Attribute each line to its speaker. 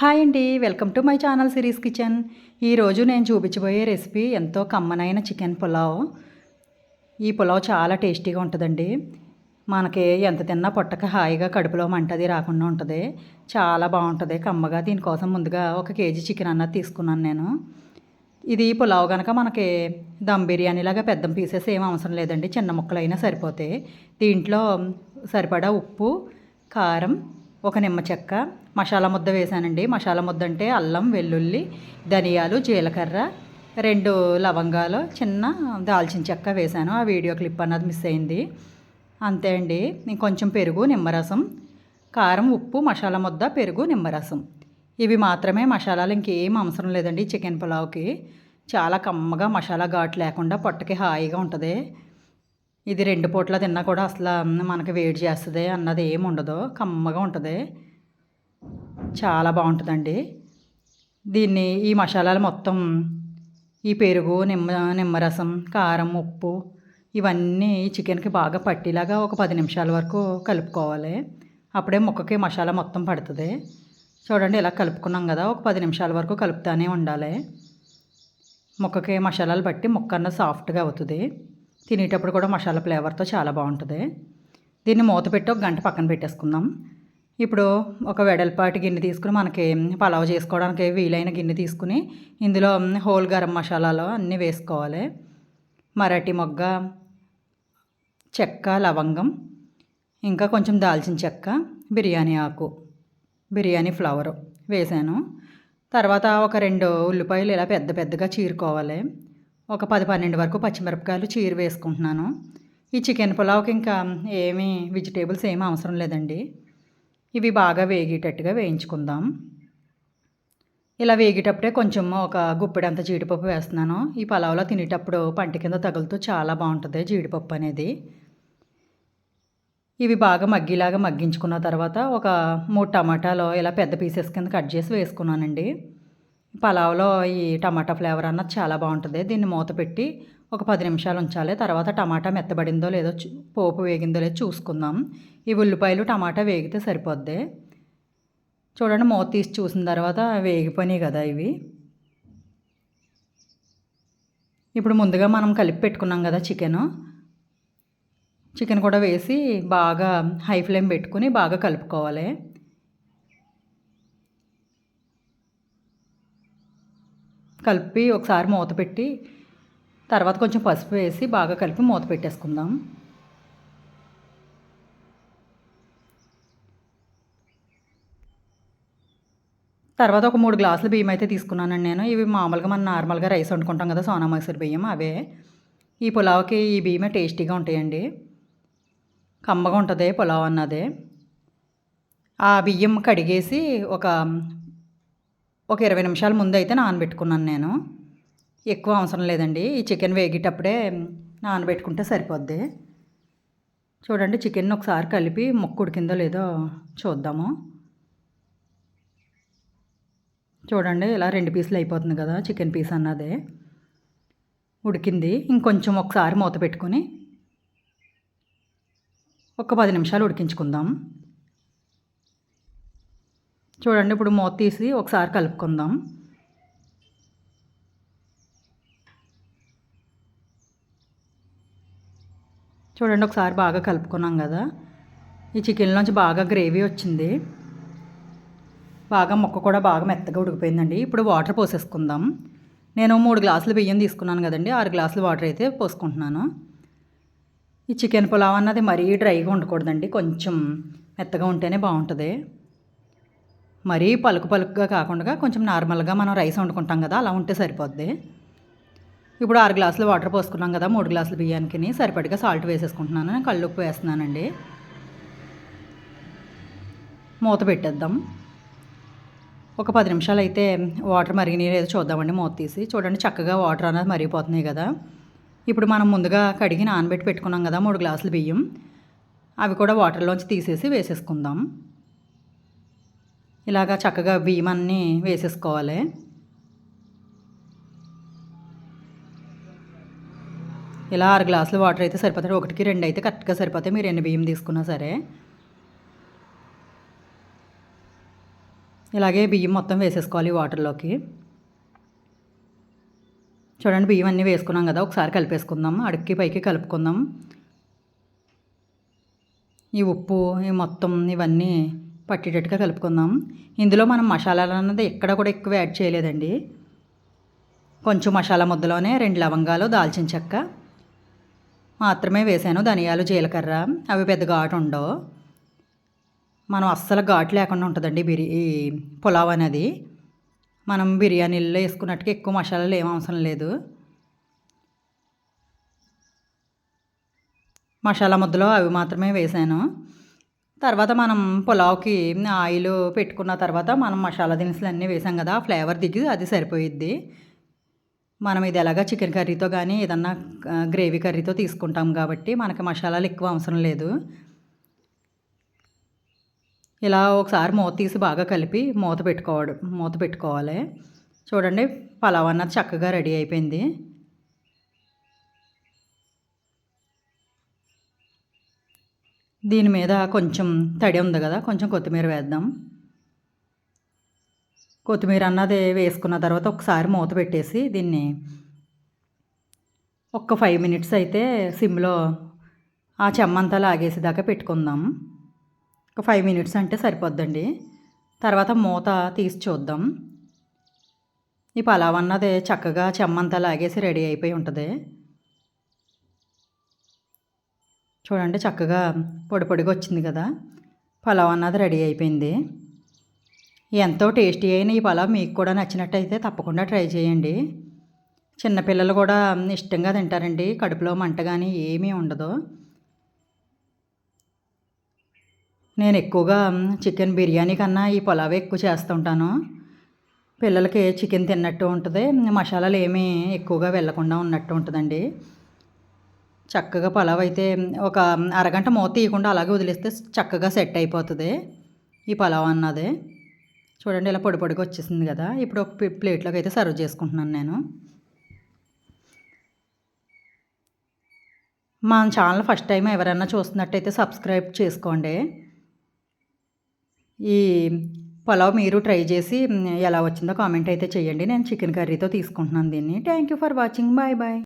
Speaker 1: Hi అండి welcome to my channel series kitchen. ఈరోజు నేను చూపించబోయే రెసిపీ ఎంతో కమ్మనైన చికెన్ పులావ్. ఈ పులావ్ చాలా టేస్టీగా ఉంటుందండి. మనకి ఎంత తిన్నా పొట్టక హాయిగా కడుపులో మంటది రాకుండా ఉంటుంది. చాలా బాగుంటుంది. కమ్మగా దీనికోసం ముందుగా ఒక కేజీ చికెన్ అన్నది తీసుకున్నాను నేను. ఇది పులావ్ కనుక మనకి దమ్ బిర్యానీలాగా పెద్ద పీసెస్ ఏం అవసరం లేదండి. చిన్న ముక్కలైనా సరిపోతాయి. దీంట్లో సరిపడా ఉప్పు కారం ఒక నిమ్మ చెక్క మసాలా ముద్ద వేసానండి మసాలా ముద్ద అంటే అల్లం వెల్లుల్లి ధనియాలు జీలకర్ర రెండు లవంగాలు చిన్న దాల్చిన చెక్క వేశాను. ఆ వీడియో క్లిప్ అన్నది మిస్ అయింది. అంతే అండి. కొంచెం పెరుగు నిమ్మరసం కారం ఉప్పు మసాలా ముద్ద పెరుగు నిమ్మరసం. ఇవి మాత్రమే మసాలాలు. ఇంకేం అవసరం లేదండి చికెన్ పులావ్కి. చాలా కమ్మగా మసాలా ఘాటు లేకుండా పొట్టకి హాయిగా ఉంటుంది. ఇది రెండు పూట్ల తిన్నా కూడా అసలు మనకి వేడి చేస్తుంది అన్నది ఏమి ఉండదు. కమ్మగా ఉంటుంది. చాలా బాగుంటుందండి. దీన్ని ఈ మసాలాలు మొత్తం ఈ పెరుగు నిమ్మ నిమ్మరసం కారం ఉప్పు ఇవన్నీ చికెన్కి బాగా పట్టేలాగా ఒక పది నిమిషాల వరకు కలుపుకోవాలి. అప్పుడే ముక్కకి మసాలా మొత్తం పడుతుంది. చూడండి ఇలా కలుపుకున్నాం కదా ఒక పది నిమిషాల వరకు కలుపుతానే ఉండాలి. ముక్కకి మసాలాలు బట్టి ముక్క అన్న సాఫ్ట్గా అవుతుంది. తినేటప్పుడు కూడా మసాలా ఫ్లేవర్తో చాలా బాగుంటుంది. దీన్ని మూత పెట్టి ఒక గంట పక్కన పెట్టేసుకుందాం. ఇప్పుడు ఒక వెడల్పాటి గిన్నె తీసుకుని మనకి పలావ్ చేసుకోవడానికి వీలైన గిన్నె తీసుకుని ఇందులో హోల్ గరం మసాలాలు అన్నీ వేసుకోవాలి. మరాఠీ మొగ్గ చెక్క లవంగం ఇంకా కొంచెం దాల్చిన చెక్క బిర్యానీ ఆకు బిర్యానీ ఫ్లవర్ వేసాను. తర్వాత ఒక రెండు ఉల్లిపాయలు ఇలా పెద్ద పెద్దగా చీరుకోవాలి. ఒక పది పన్నెండు వరకు పచ్చిమిరపకాయలు చీర వేసుకుంటున్నాను. ఈ చికెన్ పులావ్కి ఇంకా ఏమీ వెజిటేబుల్స్ ఏమీ అవసరం లేదండి. ఇవి బాగా వేగేటట్టుగా వేయించుకుందాం. ఇలా వేగేటప్పుడే కొంచెం ఒక గుప్పెడంత జీడిపప్పు వేస్తున్నాను. ఈ పలావ్లో తినేటప్పుడు పంట కింద తగులుతూ చాలా బాగుంటుంది జీడిపప్పు అనేది. ఇవి బాగా మగ్గిలాగా మగ్గించుకున్న తర్వాత ఒక మూడు టమాటాలు ఇలా పెద్ద పీసెస్ కింద కట్ చేసి వేసుకున్నానండి. పలావ్లో ఈ టమాటా ఫ్లేవర్ అన్నది చాలా బాగుంటుంది. దీన్ని మూత పెట్టి ఒక పది నిమిషాలు ఉంచాలి. తర్వాత టమాటా మెత్తబడిందో లేదో పోపు వేగిందో లేదో చూసుకుందాం. ఈ ఉల్లిపాయలు టమాటా వేగితే సరిపోద్ది. చూడండి మూత తీసి చూసిన తర్వాత వేగిపోయినాయి కదా ఇవి. ఇప్పుడు ముందుగా మనం కలిపి పెట్టుకున్నాం కదా చికెను. చికెన్ కూడా వేసి బాగా హై ఫ్లేమ్ పెట్టుకుని బాగా కలుపుకోవాలి. కలిపి ఒకసారి మూత పెట్టి తర్వాత కొంచెం పసుపు వేసి బాగా కలిపి మూత పెట్టేసుకుందాం. తర్వాత ఒక మూడు గ్లాసులు బియ్యం అయితే తీసుకున్నానండి నేను. ఇవి మామూలుగా మనం నార్మల్గా రైస్ వండుకుంటాం కదా సోనా మసూరి బియ్యం అవే. ఈ పులావ్కి ఈ బియ్యమే టేస్టీగా ఉంటాయండి. కమ్మగా ఉంటుంది పులావ్ అన్నదే. ఆ బియ్యం కడిగేసి ఒక ఒక ఇరవై నిమిషాల ముందు అయితే నానబెట్టుకున్నాను నేను. ఎక్కువ అవసరం లేదండి. ఈ చికెన్ వేగేటప్పుడే నానబెట్టుకుంటే సరిపోద్ది. చూడండి చికెన్ ఒకసారి కలిపి ముక్క ఉడికిందో లేదో చూద్దాము. చూడండి ఇలా రెండు పీసులు అయిపోతుంది కదా చికెన్ పీస్ అన్నదే. ఉడికింది. ఇంకొంచెం ఒకసారి మూత పెట్టుకొని ఒక పది నిమిషాలు ఉడికించుకుందాం. చూడండి ఇప్పుడు మూత తీసి ఒకసారి కలుపుకుందాం. చూడండి ఒకసారి బాగా కలుపుకున్నాం కదా. ఈ చికెన్లోంచి బాగా గ్రేవీ వచ్చింది. బాగా ముక్క కూడా బాగా మెత్తగా ఉడికిపోయిందండి. ఇప్పుడు వాటర్ పోసేసుకుందాం. నేను మూడు గ్లాసులు బియ్యం తీసుకున్నాను కదండి. ఆరు గ్లాసులు వాటర్ అయితే పోసుకుంటున్నాను. ఈ చికెన్ పులావ్ అన్నది మరీ డ్రైగా ఉండకూడదండి. కొంచెం మెత్తగా ఉంటేనే బాగుంటుంది. మరీ పలుకు పలుకుగా కాకుండా కొంచెం నార్మల్గా మనం రైస్ వండుకుంటాం కదా అలా ఉంటే సరిపోద్ది. ఇప్పుడు ఆరు గ్లాసులు వాటర్ పోసుకున్నాం కదా మూడు గ్లాసులు బియ్యానికి సరిపడిగా సాల్ట్ వేసేసుకుంటున్నాను. నేను కళ్ళుప్పు వేస్తున్నానండి. మూత పెట్టేద్దాం. ఒక పది నిమిషాలు అయితే వాటర్ మరిగినాయి లేదో చూద్దామండి మూత తీసి. చూడండి చక్కగా వాటర్ అనేది మరిగిపోతున్నాయి కదా. ఇప్పుడు మనం ముందుగా కడిగి నానబెట్టి పెట్టుకున్నాం కదా మూడు గ్లాసులు బియ్యం. అవి కూడా వాటర్లోంచి తీసేసి వేసేసుకుందాం. ఇలాగా చక్కగా బియ్యం అన్నీ వేసేసుకోవాలి. ఇలా ఆరు గ్లాసులు వాటర్ అయితే సరిపోతాయి. ఒకటికి రెండు అయితే కరెక్ట్గా సరిపోతాయి. మీరు ఎన్ని బియ్యం తీసుకున్నా సరే. ఇలాగే బియ్యం మొత్తం వేసేసుకోవాలి వాటర్లోకి. చూడండి బియ్యం అన్నీ వేసుకున్నాం కదా. ఒకసారి కలిపేసుకుందాం. అడుక్కి పైకి కలుపుకుందాం. ఈ ఉప్పు ఈ మొత్తం ఇవన్నీ పట్టేటట్టుగా కలుపుకుందాం. ఇందులో మనం మసాలాలు అన్నది ఎక్కడ కూడా ఎక్కువ యాడ్ చేయలేదండి. కొంచెం మసాలా ముద్దలోనే రెండు లవంగాలు దాల్చిన చెక్క. మాత్రమే వేసాను. ధనియాలు జీలకర్ర. అవి పెద్ద ఘాటు ఉండవు. మనం అస్సలు ఘాటు లేకుండా ఉంటుందండి బిరి ఈ పులావ్ అనేది. మనం బిర్యానీల్లో వేసుకున్నట్టుగా ఎక్కువ మసాలాలు ఏం అవసరం లేదు. మసాలా ముద్దలో అవి మాత్రమే వేసాను. తర్వాత మనం పులావ్కి ఆయిల్ పెట్టుకున్న తర్వాత మనం మసాలా దినుసులు అన్నీ వేసాం కదా ఫ్లేవర్ దిగి అది సరిపోయిద్ది. మనం ఇది ఎలాగా చికెన్ కర్రీతో కానీ ఏదన్నా గ్రేవీ కర్రీతో తీసుకుంటాం కాబట్టి మనకి మసాలాలు ఎక్కువ అవసరం లేదు. ఇలా ఒకసారి మూత తీసి బాగా కలిపి మూత పెట్టుకోవడం మూత పెట్టుకోవాలి. చూడండి పలావ్ అన్నది చక్కగా రెడీ అయిపోయింది. దీని మీద కొంచెం తడి ఉంది కదా కొంచెం కొత్తిమీర వేద్దాం. కొత్తిమీర అన్నది వేసుకున్న తర్వాత ఒకసారి మూత పెట్టేసి దీన్ని ఒక్క ఫైవ్ మినిట్స్ అయితే సిమ్లో ఆ చెమ్మంతా లాగేసేదాకా పెట్టుకుందాం. ఒక ఫైవ్ మినిట్స్ అంటే సరిపోద్దండి. తర్వాత మూత తీసి చూద్దాం. ఈ పలావ్ అన్నది చక్కగా చెమ్మంతా లాగేసి రెడీ అయిపోయి ఉంటుంది. చూడండి చక్కగా పొడి పొడిగా వచ్చింది కదా. పలావ్ అన్నది రెడీ అయిపోయింది. ఎంతో టేస్టీ అయిన ఈ పలావ్ మీకు కూడా నచ్చినట్టయితే తప్పకుండా ట్రై చేయండి. చిన్నపిల్లలు కూడా ఇష్టంగా తింటారండి. కడుపులో మంట కానీ ఏమీ ఉండదు. నేను ఎక్కువగా చికెన్ బిర్యానీ కన్నా ఈ పులావే ఎక్కువ చేస్తుంటాను పిల్లలకి చికెన్ తిన్నట్టు ఉంటుంది. మసాలాలు ఏమీ ఎక్కువగా వెళ్ళకుండా ఉన్నట్టు ఉంటుందండి. చక్కగా పలావ్ అయితే ఒక అరగంట మూత తీయకుండా అలాగే వదిలేస్తే చక్కగా సెట్ అయిపోతుంది. ఈ పలావ్ అన్నది. చూడండి ఇలా పొడి పొడిగా వచ్చేసింది కదా. ఇప్పుడు ఒక ప్లేట్లోకి అయితే సర్వ్ చేసుకుంటున్నాను నేను. మా ఛానల్ ఫస్ట్ టైం ఎవరైనా చూస్తున్నట్టయితే సబ్స్క్రైబ్ చేసుకోండి. ఈ పలావ్ మీరు ట్రై చేసి ఎలా వచ్చిందో కామెంట్ అయితే చేయండి. నేను చికెన్ కర్రీతో తీసుకుంటున్నాను దీన్ని. Thank you for watching. Bye bye.